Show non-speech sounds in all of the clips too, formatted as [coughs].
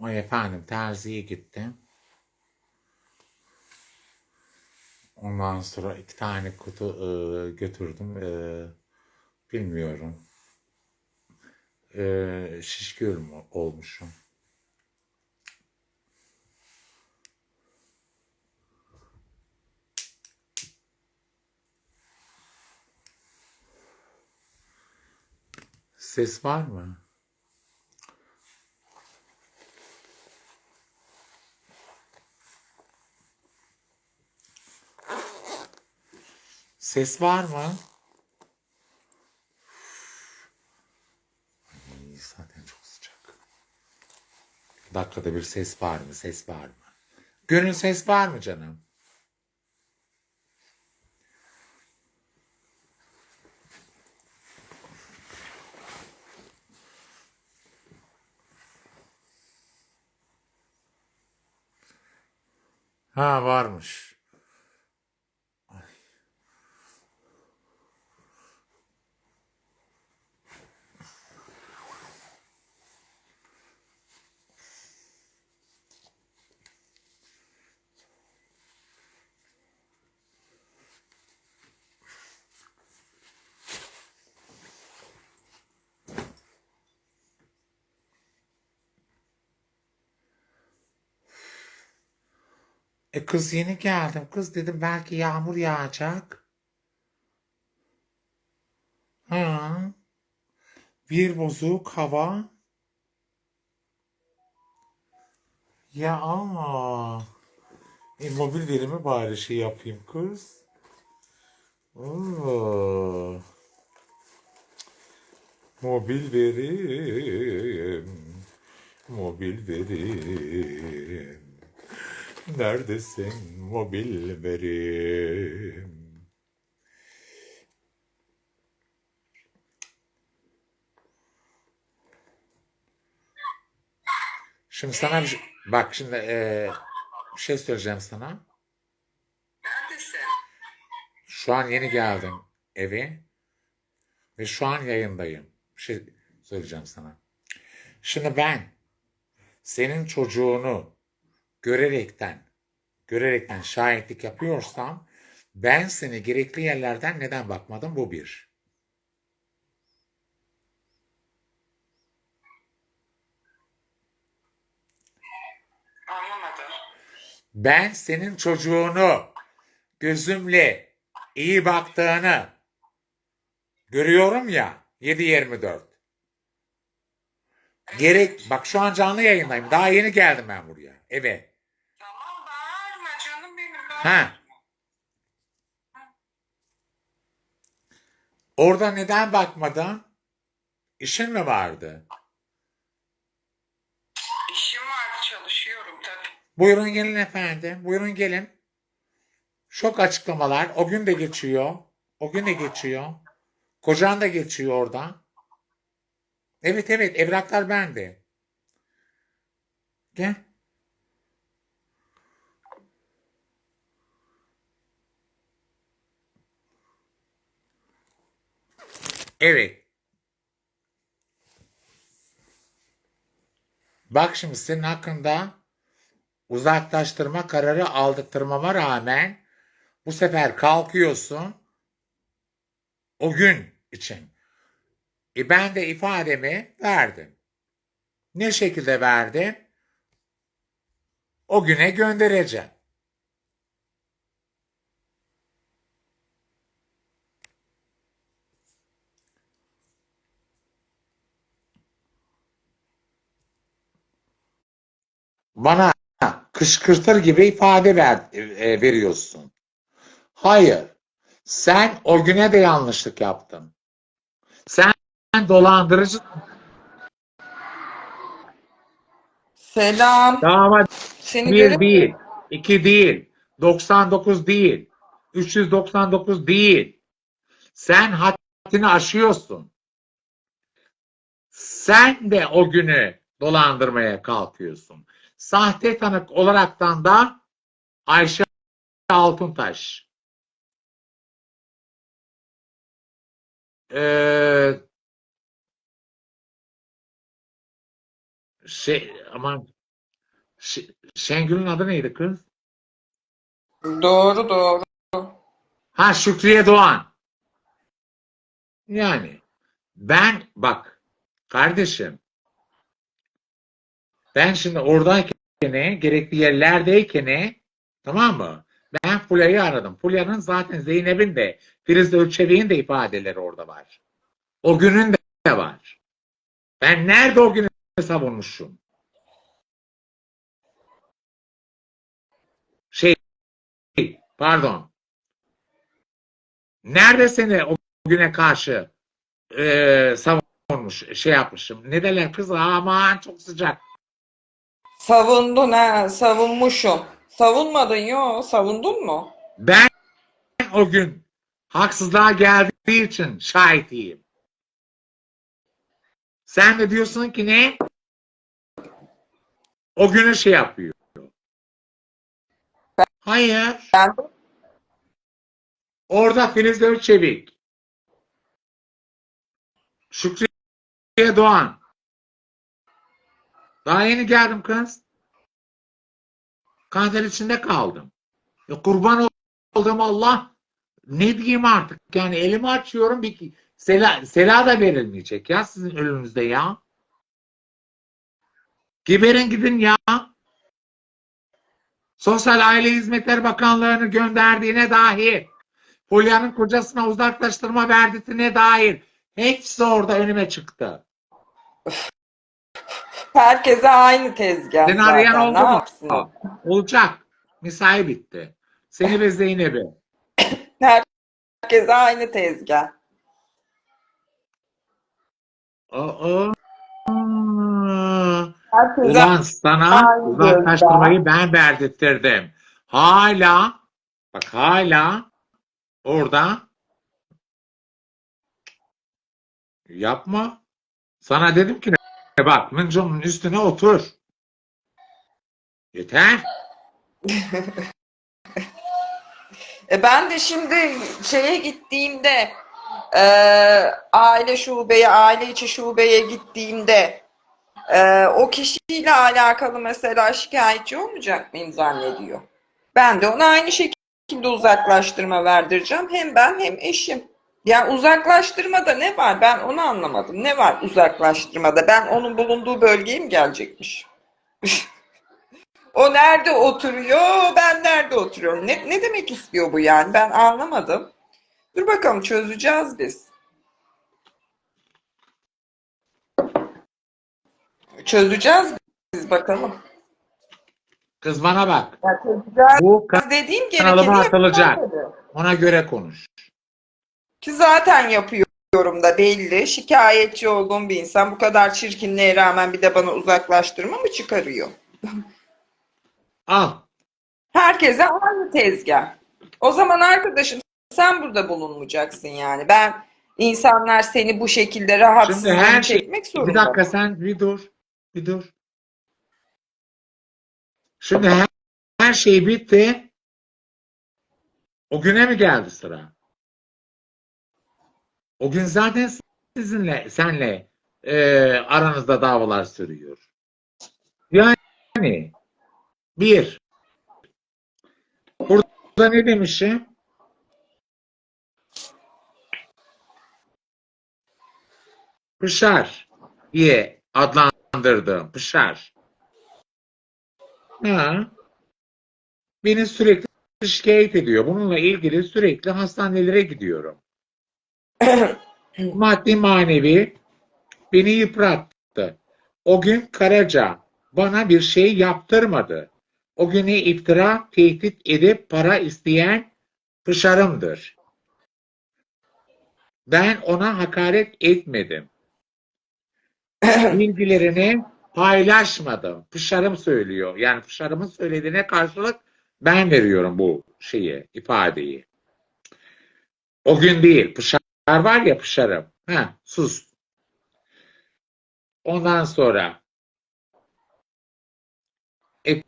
Ay efendim terziye gittim. Ondan sonra iki tane kutu e, götürdüm. E, bilmiyorum. E, şişkiyorum olmuşum. Ses var mı? Ses var mı? Zaten çok sıcak. Dakikada bir ses var mı? Ses var mı? Gönül ses var mı canım? Ha varmış. E kız yeni geldim. Kız dedim belki yağmur yağacak. Ha. Bir bozuk hava. Ya ama. E, mobil verimi bari şey yapayım kız. Oo. Mobil verim. Mobil verim. Neredesin mobil verim? Şimdi sana bir şey- bak şimdi eee, bir şey söyleyeceğim sana. Neredesin? Şu an yeni geldim eve ve şu an yayındayım. Bir şey söyleyeceğim sana. Şimdi ben senin çocuğunu görerekten görerekten şahitlik yapıyorsam ben seni gerekli yerlerden neden bakmadım bu bir. Anlamadım. Ben senin çocuğunu gözümle iyi baktığını görüyorum ya 7-24. Gerek bak şu an canlı yayındayım. Daha yeni geldim ben buraya. Evet. Tamam bağırma canım benim. Bağırma. Ha. Orada neden bakmadın? İşin mi vardı? İşim vardı çalışıyorum tabii. Buyurun gelin efendim. Buyurun gelin. Şok açıklamalar. O gün de geçiyor. O gün de geçiyor. Kocan da geçiyor orada. Evet evet evraklar bende. Gel. Evet. Bak şimdi senin hakkında uzaklaştırma kararı aldırtmama rağmen bu sefer kalkıyorsun o gün için. E ben de ifademi verdim. Ne şekilde verdim? O güne göndereceğim. Bana kışkırtır gibi ifade ver, e, veriyorsun. Hayır. Sen o güne de yanlışlık yaptın. Sen dolandırıcı Selam. dava Seni bir değil, iki değil, 99 değil, 399 değil. Sen haddini aşıyorsun. Sen de o günü dolandırmaya kalkıyorsun. Sahte tanık olaraktan da Ayşe Altuntaş. Ee, şey aman Şengül'ün adı neydi kız? Doğru doğru. Ha Şükriye Doğan. Yani ben bak kardeşim ben şimdi oradayken gerekli yerlerdeyken tamam mı? Ben Fulya'yı aradım. Fulya'nın zaten Zeynep'in de Filiz Ölçevi'nin de ifadeleri orada var. O günün de var. Ben nerede o günü savunmuşum? Şey pardon. Nerede seni o güne karşı e, savunmuş, şey yapmışım. Ne derler kız? Aman çok sıcak. Savundun ha, savunmuşum. Savunmadın yo, savundun mu? Ben o gün haksızlığa geldiği için şahitiyim. Sen de diyorsun ki ne? O günü şey yapıyor. Hayır. Ben Orada Filiz Özçevik. Şükriye Doğan. Daha yeni geldim kız. Kanser içinde kaldım. Ya kurban oldum Allah. Ne diyeyim artık? Yani elimi açıyorum bir sela, sela da verilmeyecek ya sizin önünüzde ya. Geberin gidin ya. Sosyal Aile Hizmetleri Bakanlığı'nı gönderdiğine dair. Fulya'nın kocasına uzaklaştırma verdiğine dair. Hepsi orada önüme çıktı. Herkese aynı tezgah Seni arayan zaten. oldu Ne mu? yapsın? Olacak. Misai bitti. Seni ve Zeynep'i. [coughs] Herkese aynı tezgah. Aa. Herkese Ulan sana Aynı uzaklaştırmayı ben verdirttirdim. Hala bak hala orada yapma. Sana dedim ki bak mıncımın üstüne otur. Yeter. [laughs] E ben de şimdi şeye gittiğimde e, aile şubeye, aile içi şubeye gittiğimde e, o kişiyle alakalı mesela şikayetçi olmayacak mıyım zannediyor. Ben de ona aynı şekilde uzaklaştırma verdireceğim. Hem ben hem eşim. Yani uzaklaştırmada ne var? Ben onu anlamadım. Ne var uzaklaştırmada? Ben onun bulunduğu bölgeye mi gelecekmiş? [laughs] O nerede oturuyor, ben nerede oturuyorum? Ne, ne demek istiyor bu yani? Ben anlamadım. Dur bakalım çözeceğiz biz. Çözeceğiz biz bakalım. Kız bana bak. Ya çözeceğiz Bu dediğim kanalıma gerekeni atılacak. dedi. ona göre konuş. Ki zaten yapıyorum da belli. Şikayetçi olduğum bir insan bu kadar çirkinliğe rağmen bir de bana uzaklaştırma mı çıkarıyor? Al. [laughs] Herkese aynı tezgah. O zaman arkadaşım sen burada bulunmayacaksın yani. Ben insanlar seni bu şekilde rahatsız Şimdi her şey- çekmek Bir zorunda. dakika sen bir dur. Bir dur. Şimdi her, her şey bitti. O güne mi geldi sıra? O gün zaten sizinle, senle e, aranızda davalar sürüyor. Yani bir burada ne demişim? Pışar diye adlandırdığım Pışar. Ha. Beni sürekli şikayet ediyor. Bununla ilgili sürekli hastanelere gidiyorum. [clears throat] Maddi manevi beni yıprattı. O gün Karaca bana bir şey yaptırmadı. O günü iftira, tehdit edip para isteyen Pışarımdır. Ben ona hakaret etmedim. [clears throat] bilgilerini paylaşmadım. Pışarım söylüyor. Yani Pışarım'ın söylediğine karşılık ben veriyorum bu şeyi, ifadeyi. O gün değil. Pışar var ya Pışarım. Ha, sus. Ondan sonra e,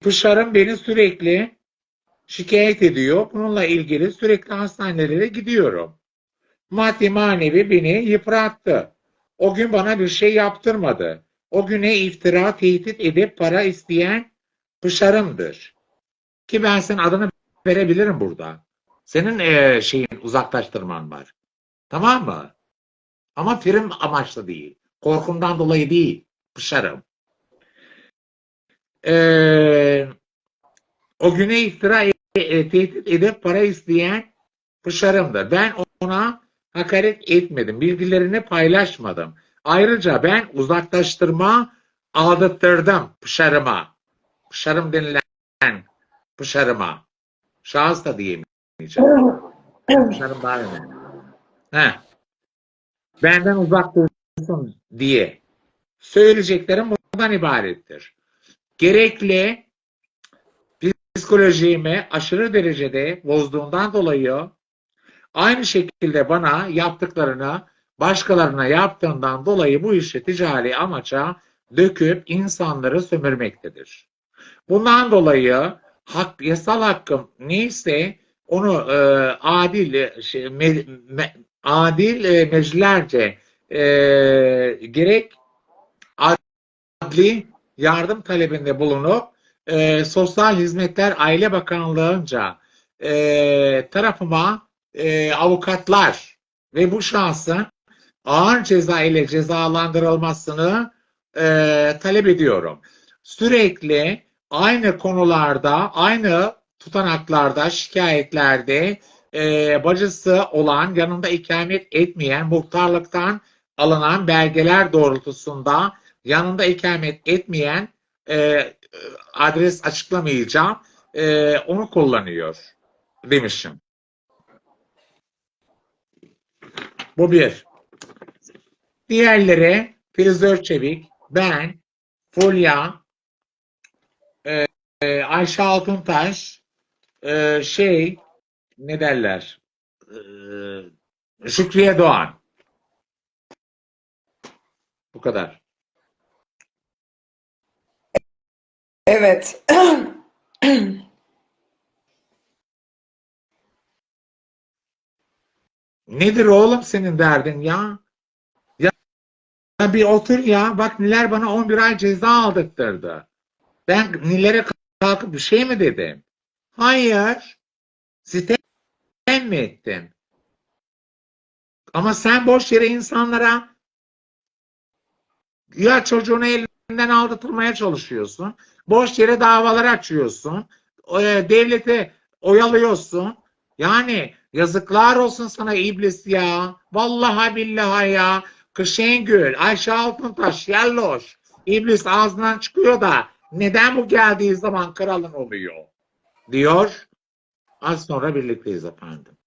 Pışarım beni sürekli şikayet ediyor. Bununla ilgili sürekli hastanelere gidiyorum. Maddi manevi beni yıprattı. O gün bana bir şey yaptırmadı. o güne iftira, tehdit edip para isteyen pışarımdır. Ki ben senin adını verebilirim burada. Senin eee, şeyin uzaklaştırman var. Tamam mı? Ama film amaçlı değil. Korkumdan dolayı değil. Pışarım. Eee, o güne iftira e, e, tehdit edip para isteyen pışarımdır. Ben ona hakaret etmedim. Bilgilerini paylaşmadım. Ayrıca ben uzaklaştırma aldattırdım pışarıma. Pışarım denilen pışarıma. Şahıs da daha önemli. Heh. Benden uzak dursun diye. Söyleyeceklerim bundan ibarettir. Gerekli psikolojimi aşırı derecede bozduğundan dolayı aynı şekilde bana yaptıklarını başkalarına yaptığından dolayı bu işi ticari amaça döküp insanları sömürmektedir. Bundan dolayı hak, yasal hakkım neyse onu e, adil e, şey, me- me- adil e, meclilerce e, gerek adli yardım talebinde bulunup e, Sosyal Hizmetler Aile Bakanlığı'nca e, tarafıma e, avukatlar ve bu şahsın ağır ceza ile cezalandırılmasını e, talep ediyorum. Sürekli aynı konularda, aynı tutanaklarda, şikayetlerde e, bacısı olan, yanında ikamet etmeyen, muhtarlıktan alınan belgeler doğrultusunda yanında ikamet etmeyen e, adres açıklamayacağım. e, onu kullanıyor demişim. Bu bir. Diğerleri Filiz Örçevik, ben, Fulya, e, e, Ayşe Altuntaş, e, şey, ne derler, e, Şükriye Doğan. Bu kadar. Evet. [clears throat] Nedir oğlum senin derdin ya? Ya, ya bir otur ya. Bak Niler bana 11 ay ceza aldırttırdı. Ben Niler'e kalkıp bir şey mi dedim? Hayır. Sitem mi ettim? Ama sen boş yere insanlara ya çocuğunu elinden aldatılmaya çalışıyorsun. Boş yere davalar açıyorsun. E, Devleti oyalıyorsun. Yani yazıklar olsun sana iblis ya. Vallahi billahi ya. Kışengül, Ayşe Altuntaş, Yalloş. İblis ağzından çıkıyor da neden bu geldiği zaman kralın oluyor? Diyor. Az sonra birlikteyiz efendim.